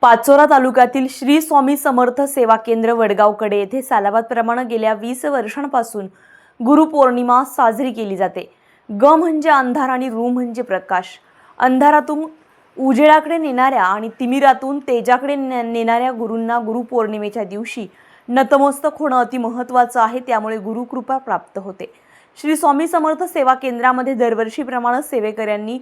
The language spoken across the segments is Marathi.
पाचोरा तालुक्यातील श्री स्वामी समर्थ सेवा केंद्र वडगावकडे येथे सालाबादप्रमाणे गेल्या वीस वर्षांपासून गुरुपौर्णिमा साजरी केली जाते. ग म्हणजे अंधार आणि रू म्हणजे प्रकाश. अंधारातून उजेडाकडे नेणाऱ्या आणि तिमिरातून तेजाकडे ने- नेणाऱ्या गुरूंना गुरुपौर्णिमेच्या दिवशी नतमस्तक होणं अति महत्त्वाचं आहे त्यामुळे गुरुकृपा प्राप्त होते. श्री स्वामी समर्थ सेवा केंद्रामध्ये दरवर्षीप्रमाणे सेवेकऱ्यांनी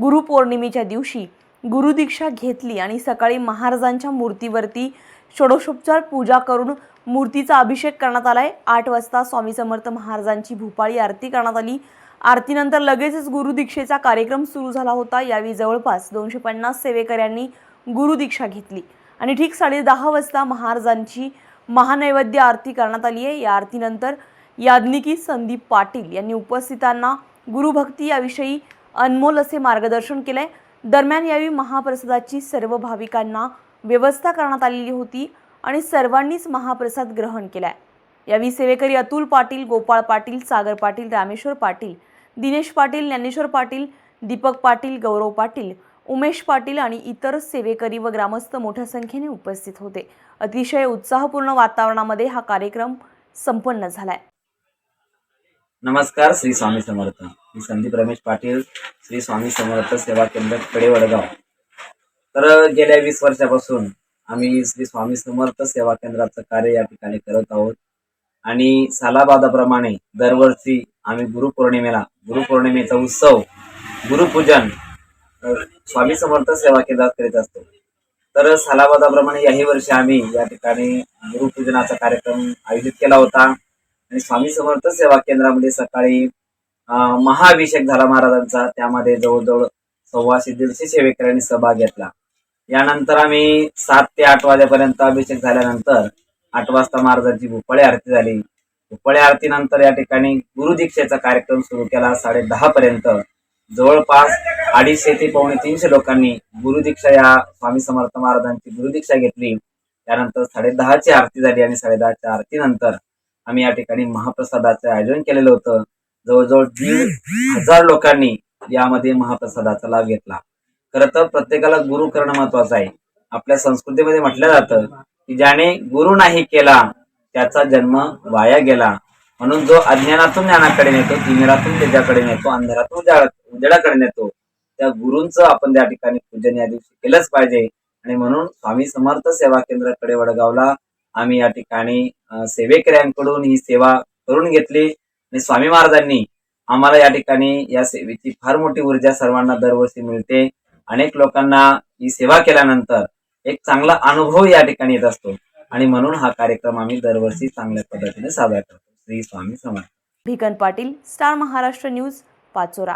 गुरुपौर्णिमेच्या दिवशी गुरुदीक्षा घेतली आणि सकाळी महाराजांच्या मूर्तीवरती षोडशोपचार पूजा करून मूर्तीचा अभिषेक करण्यात आला आहे आठ वाजता स्वामी समर्थ महाराजांची भूपाळी आरती करण्यात आली. आरतीनंतर लगेचच गुरुदीक्षेचा कार्यक्रम सुरू झाला होता. यावेळी जवळपास दोनशे पन्नास सेवेकऱ्यांनी गुरुदीक्षा घेतली. आणि ठीक साडे दहा वाजता महाराजांची महानैवेद्य आरती करण्यात आली आहे. या आरतीनंतर याज्ञिकी संदीप पाटील यांनी उपस्थितांना गुरुभक्ती याविषयी अनमोल असे मार्गदर्शन केलं आहे दरम्यान यावेळी महाप्रसादाची सर्व भाविकांना व्यवस्था करण्यात आलेली होती आणि सर्वांनीच महाप्रसाद ग्रहण केलाय. यावेळी सेवेकरी अतुल पाटील गोपाळ पाटील सागर पाटील रामेश्वर पाटील दिनेश पाटील ज्ञानेश्वर पाटील दीपक पाटील गौरव पाटील उमेश पाटील आणि इतर सेवेकरी व ग्रामस्थ मोठ्या संख्येने उपस्थित होते. अतिशय उत्साहपूर्ण वातावरणामध्ये हा कार्यक्रम संपन्न झालाय. नमस्कार श्री स्वामी समर्थ. मी संदीप रमेश पाटील श्री स्वामी समर्थ सेवा केंद्रकडे वडगाव तर गेल्या वीस वर्षापासून आम्ही श्री स्वामी समर्थ सेवा केंद्राचं कार्य या ठिकाणी करत आहोत. आणि सालाबादाप्रमाणे दरवर्षी आम्ही गुरुपौर्णिमेला गुरुपौर्णिमेचा उत्सव गुरुपूजन स्वामी समर्थ सेवा केंद्रात करीत असतो. तर सालाबादाप्रमाणे याही वर्षी आम्ही या ठिकाणी गुरुपूजनाचा कार्यक्रम आयोजित केला होता. आणि स्वामी समर्थ सेवा केंद्रामध्ये सकाळी महाअभिषेक झाला महाराजांचा. त्यामध्ये जवळजवळ सव्वाशे दीडशे सेवेकऱ्यांनी सहभाग घेतला. यानंतर आम्ही सात ते आठ वाजेपर्यंत अभिषेक झाल्यानंतर आठ वाजता महाराजांची भूपाळी आरती झाली. भूपाळी आरतीनंतर या ठिकाणी गुरुदीक्षेचा कार्यक्रम सुरू केला. साडे दहा पर्यंत. जवळपास अडीचशे ते पावणे तीनशे लोकांनी गुरुदीक्षा या स्वामी समर्थ महाराजांची गुरुदीक्षा घेतली. त्यानंतर साडे दहाची आरती झाली आणि साडे दहाच्या आरतीनंतर आम्ही या ठिकाणी महाप्रसादाचं आयोजन केलेलं होतं. जवळजवळ दीड हजार लोकांनी यामध्ये महाप्रसादाचा लाभ घेतला. खरं तर प्रत्येकाला गुरु करणं महत्वाचं आहे. आपल्या संस्कृतीमध्ये म्हटलं जातं की ज्याने गुरु नाही केला त्याचा जन्म वाया गेला. म्हणून जो अज्ञानातून ज्ञानाकडे नेतो तिमिरातून त्याच्याकडे नेतो अंधारातून उजेडाकडे नेतो त्या गुरूंचं आपण त्या ठिकाणी पूजन या दिवशी केलंच पाहिजे. आणि म्हणून स्वामी समर्थ सेवा केंद्राकडे वडगावला आम्ही या ठिकाणी सेवेकऱ्यांकडून ही सेवा करून घेतली. आणि स्वामी महाराजांनी आम्हाला या ठिकाणी या सेवेची फार मोठी ऊर्जा सर्वांना दरवर्षी मिळते. अनेक लोकांना ही सेवा केल्यानंतर एक चांगला अनुभव या ठिकाणी येत असतो. आणि म्हणून हा कार्यक्रम आम्ही दरवर्षी चांगल्या पद्धतीने साजरा करतो. श्री स्वामी समर्थ. Bhikan Patil star Maharashtra news Pachora.